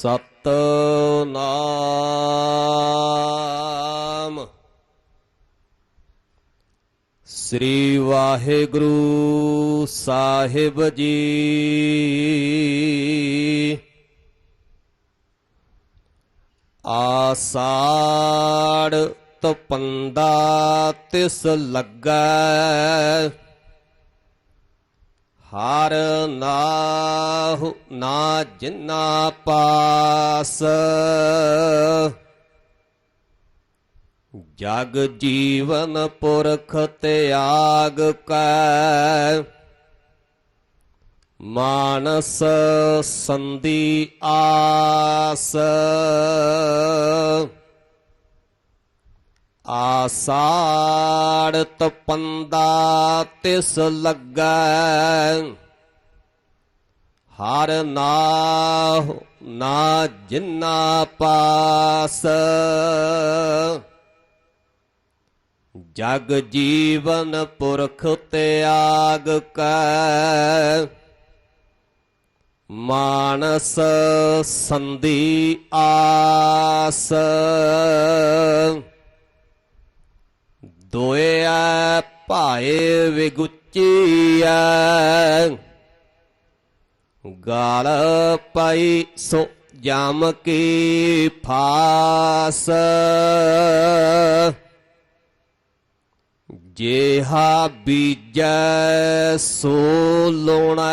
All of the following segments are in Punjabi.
ਸਤਨਾਮ। ਸ੍ਰੀ ਵਾਹਿਗੁਰੂ ਸਾਹਿਬ ਜੀ। ਆਸਾੜ ਤਪੰਦਾ ਤਿਸ ਲੱਗਾ। ਹਰ ਨਾਹੁ ਨਾ ਜਿਨਾ ਪਾਸ। ਜਗ ਜੀਵਨ ਪੁਰਖ ਤਿਆਗ ਕੈ। ਮਾਨਸ ਸੰਦੀ ਆਸ। ਆਸਾੜ ਤਪੰਦਾ ਤਿਸ ਲੱਗੈ। ਹਰ ਨਾਹ ਨਾ ਜਿੰਨਾ ਪਾਸ। ਜਗ ਜੀਵਨ ਪੁਰਖ ਤਿਆਗ ਕੈ। ਮਾਨਸ ਸੰਦੀ ਆਸ। ਦੋਇਐ ਭਾਏ ਵਿਗੁਚੀਐ ਗਾਲ ਪਈ ਸੋ ਜਮ ਕੀ ਫਾਸ। ਜੇਹਾ ਬੀਜੈ ਸੋ ਲੋਣੈ।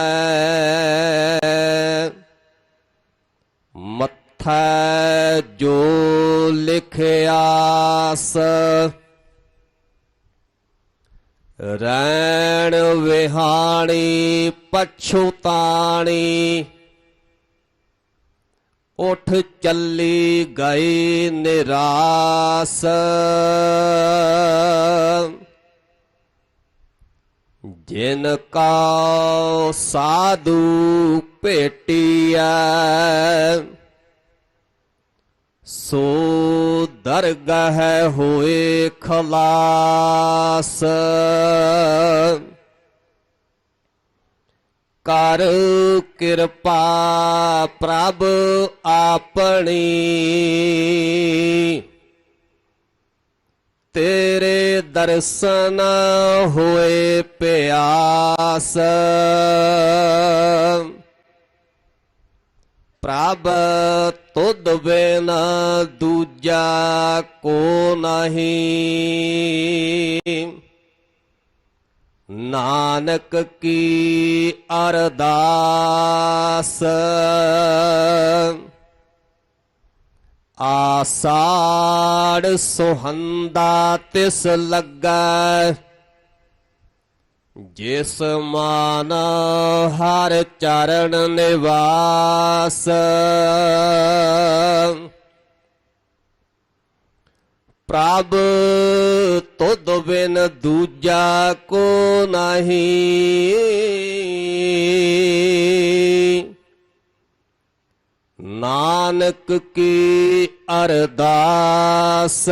ਮੱਥੈ ਜੋ ਲਿਖਿਆਸ। ਰੈਣ ਵਿਹਾਣੀ ਪਛੁਤਾਣੀ ਉਠ ਚੱਲੀ ਗਈ ਨਿਰਾਸ। ਜਿਨ ਕਾ ਸਾਧੂ ਭੇਟੀਐ, ਸੋ ਦਰਗਹ ਹੋਏ ਖਲਾ ਖਲਾਸ ਕਰ ਕਿਰਪਾ ਪ੍ਰਭ ਆਪਣੀ ਤੇਰੇ ਦਰਸ਼ਨ ਹੋਏ ਪਿਆਸ ਪ੍ਰਭ ਤੁਧ ਬਿਨ ਦੂਜਾ ਕੋ ਨਹੀਂ। ਨਾਨਕ ਕੀ ਅਰਦਾਸ। ਆਸਾੜ ਸੁਹੰਦਾ ਤਿਸ ਲੱਗਾ। ਜਿਸ ਮਾਨ ਹਰ ਚਰਨ ਨਿਵਾਸ। ਪ੍ਰਭ ਤੁਧ ਬਿਨ ਦੂਜਾ ਕੋ ਨਹੀਂ। ਨਾਨਕ ਕੀ ਅਰਦਾਸ।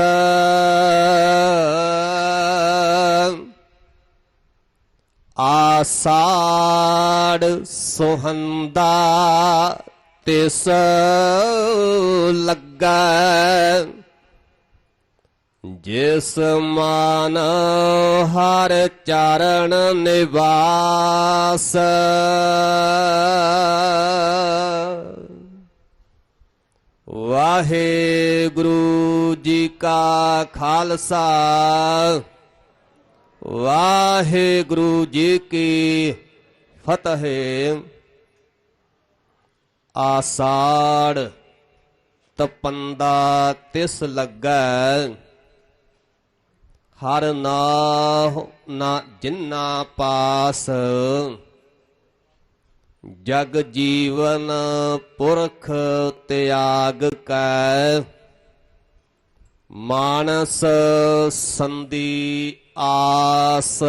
ਆਸਾੜ ਸੋਹੰਦਾ ਤਿਸ ਲੱਗਾ। ਜਿਸ ਮਾਨ ਹਰ ਚਰਨ ਨਿਵਾਸ। ਵਾਹਿਗੁਰੂ ਜੀ ਕਾ ਖਾਲਸਾ। ਵਾਹਿਗੁਰੂ ਜੀ ਕੀ ਫਤਿਹ। ਆਸਾੜ ਤਪੰਦਾ ਤਿਸ ਲੱਗੈ, ਹਰ ਨਾਹ ਨਾ ਜਿੰਨਾ ਪਾਸ। ਜਗ ਜੀਵਨ ਪੁਰਖ ਤਿਆਗ ਕੈ ਮਾਨਸ ਸੰਦੀ ਆਸ।